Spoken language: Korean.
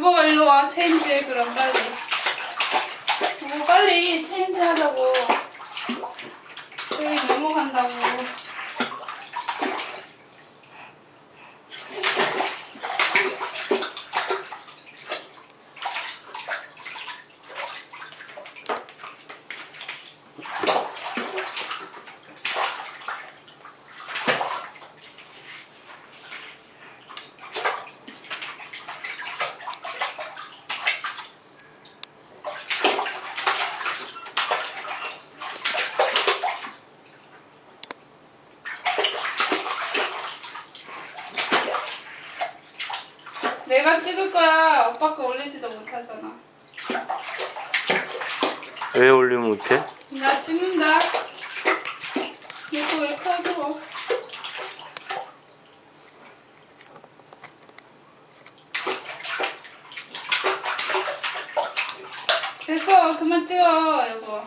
여보가 일로 와. 체인지 그럼 빨리. 여보 빨리 체인지 하자고. 저희 넘어간다고 내가 찍을 거야. 오빠 거 올리지도 못하잖아. 왜 올리면 못해? 나 찍는다. 이거 왜 커져? 됐어. 그만 찍어 여보